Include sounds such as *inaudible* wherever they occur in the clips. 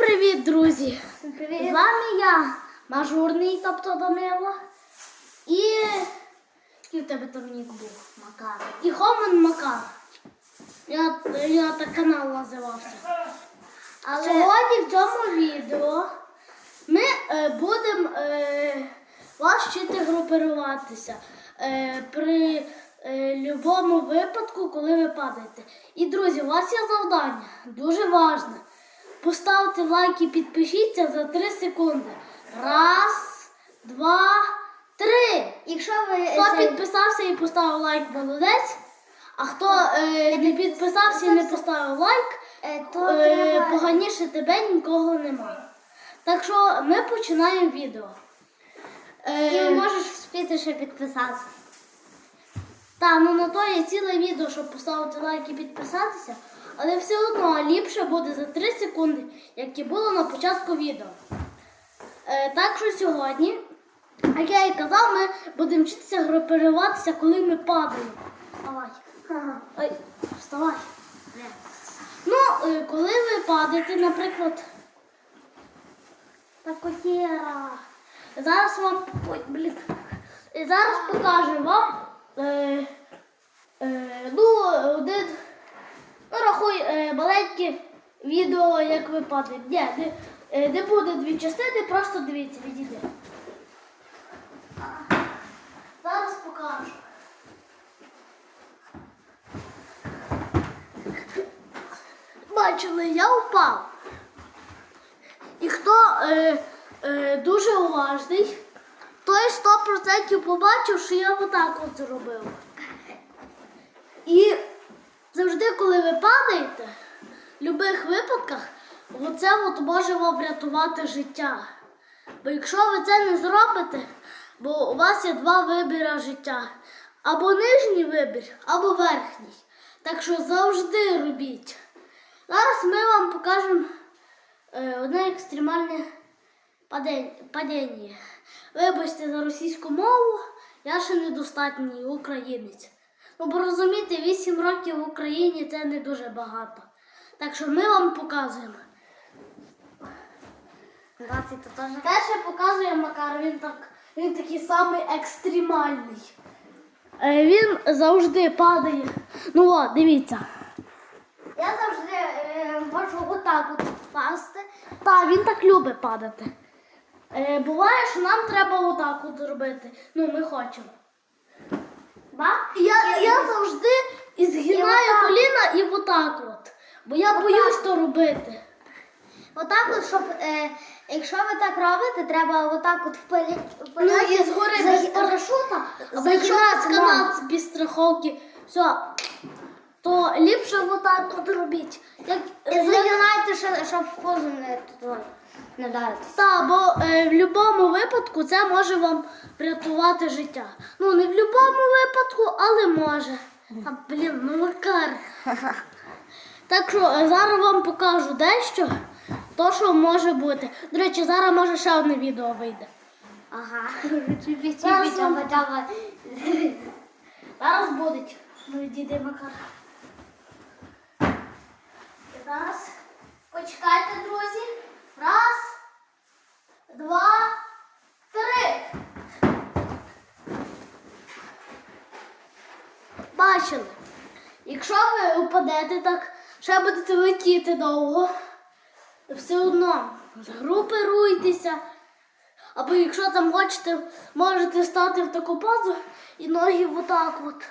привіт, друзі! Всім З вами я, мажурний, тобто Данило. І. Який в тебе там нік був? Макар. І Хомен Макар. Я, я так канал називався. Але Сьогодні в цьому відео ми е, будемо е, вас вчити групируватися е, при е, будь-якому випадку, коли ви падаєте. І, друзі, у вас є завдання дуже важне. Поставте лайк і підпишіться за 3 секунди. Раз, два, три. якщо ви Хто цей- підписався і поставив лайк, молодець. А хто е, не підписався і не поставив лайк, е, то е, треба... поганіше тебе нікого немає. Так що ми починаємо відео. Ти Е, можеш вспіти ще підписатися. та, ну на то є ціле відео, щоб поставити лайк і підписатися, але все одно ліпше буде за 3 секунди, як і було на початку відео. Е, так що сьогодні, як я і казав, ми будемо вчитися групируватися, коли ми падаємо. Давай. Ой, вставай. Ну, е, коли ви падаєте, наприклад. Такотєра. Зараз вам. Ой, блін. І Зараз покажемо вам. Е, е, ну, один. Ну, рахуй е, маленьке відео, як ви падаєте. Ні, не, е, не буде дві частини, просто дивіться, відійде. Зараз покажу. Бачили, я впав. І хто е, е, дуже уважний, той 100% побачив, що я отак от зробив. І завжди, коли ви падаєте, будь-яких випадках, оце от може вам врятувати життя. Бо якщо ви це не зробите, бо у вас є два вибіри життя. Або нижній вибір, або верхній. Так що завжди робіть. Зараз ми вам покажемо е, одне екстремальне падіння. Вибачте за російську мову, я ще недостатній українець. Ну, бо розумієте, 8 років в Україні це не дуже багато. Так що ми вам показуємо. 20 то теж. Перше показує Макар, він так, він такий самий екстремальний. Е, він завжди падає. Ну от, дивіться. Я завжди е, можу отак от впасти. Так, він так любить падати. Е, буває, що нам треба отак от зробити. Ну, ми хочемо. Ба? Я, я завжди і згинаю коліна і отак от. Бо я Отак. боюсь то робити. Отак от, щоб, е, якщо ви так робите, треба отак от вперед. Ну і згори без парашута, або якщо вас канат без страховки, все, то ліпше отак от робіть. Як, І загинайте, щоб, щоб в позу не, туди не вдаритися. Та, бо е, в будь-якому випадку це може вам врятувати життя. Ну, не в будь-якому випадку, але може. Та, блін, ну Макар. *laughs* Так що е, зараз вам покажу дещо, то що може бути. До речі, зараз може ще одне відео вийде. Ага. *laughs* Зараз вам-. Зараз буде. Ну йди, Макар. Зараз почекайте, друзі. Раз, два, три. Бачили. Якщо ви упадете так, ще будете летіти довго, все одно згрупируйтеся. Або якщо там хочете, можете стати в таку позу і ноги отак от.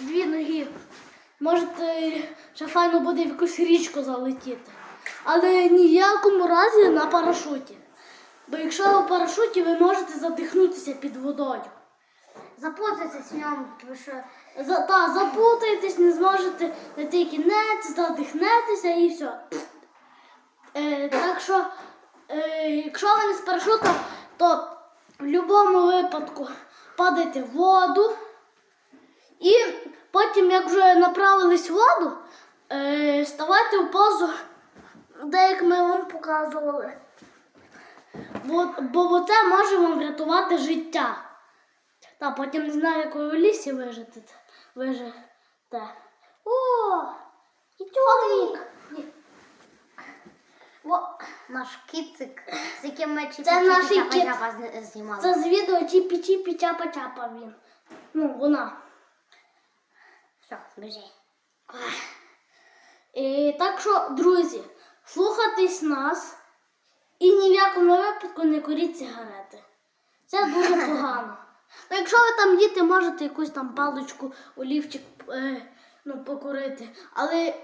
Дві ноги. Можете ще файно буде в якусь річку залетіти. Але ніякому разі на парашуті. Бо якщо в парашуті, ви можете задихнутися під водою. Запутайтесь в ньому, тому що За, та, запутаєтесь, не зможете знайти кінець, задихнетеся і все. Е, так що, е, якщо ви не з парашутом, то в будь-якому випадку падайте в воду. І потім, як вже направились в воду, е, ставайте в позу, де як ми вам показували. Бо, бо це може вам врятувати життя. Та потім не знаю, якої в лісі вижити. Вижите. О! І чоловік! Ні. Наш кицик, з яким ми Це наш кіт. чіпа знімали. Це з відео чіпі чіпі чапа чапа він. Ну, вона. Все, біжи. І так що, друзі, слухайтесь нас і ні в якому випадку не куріть сигарети. Це дуже *laughs* погано. Ну, якщо ви там діти, можете якусь там паличку, олівчик е, ну, покурити. Але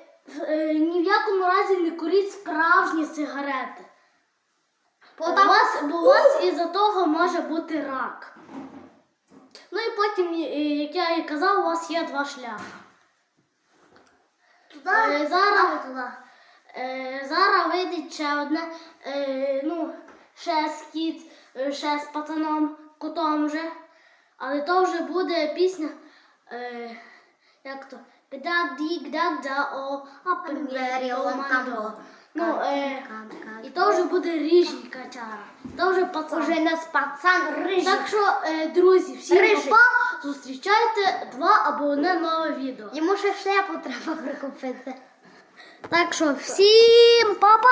е, ні в якому разі не куріть справжні сигарети. Бо у вас, бо у вас із-за того може бути рак. Ну і потім, як я і казав, у вас є два шляхи. Туди, Е, зараз, туди. е, зараз вийде ще одне, е, ну, ще з кіт, е, ще з пацаном, котом вже. Але то вже буде пісня, е, як то, да о апенвері. Ну, е, і то вже буде ріжній качара. То вже пацан. Уже нас пацан рижий. Так що, е, друзі, всім Рижий. папа, зустрічайте два або одне нове відео. Йому ще шляпу треба прикупити. Так що всім папа!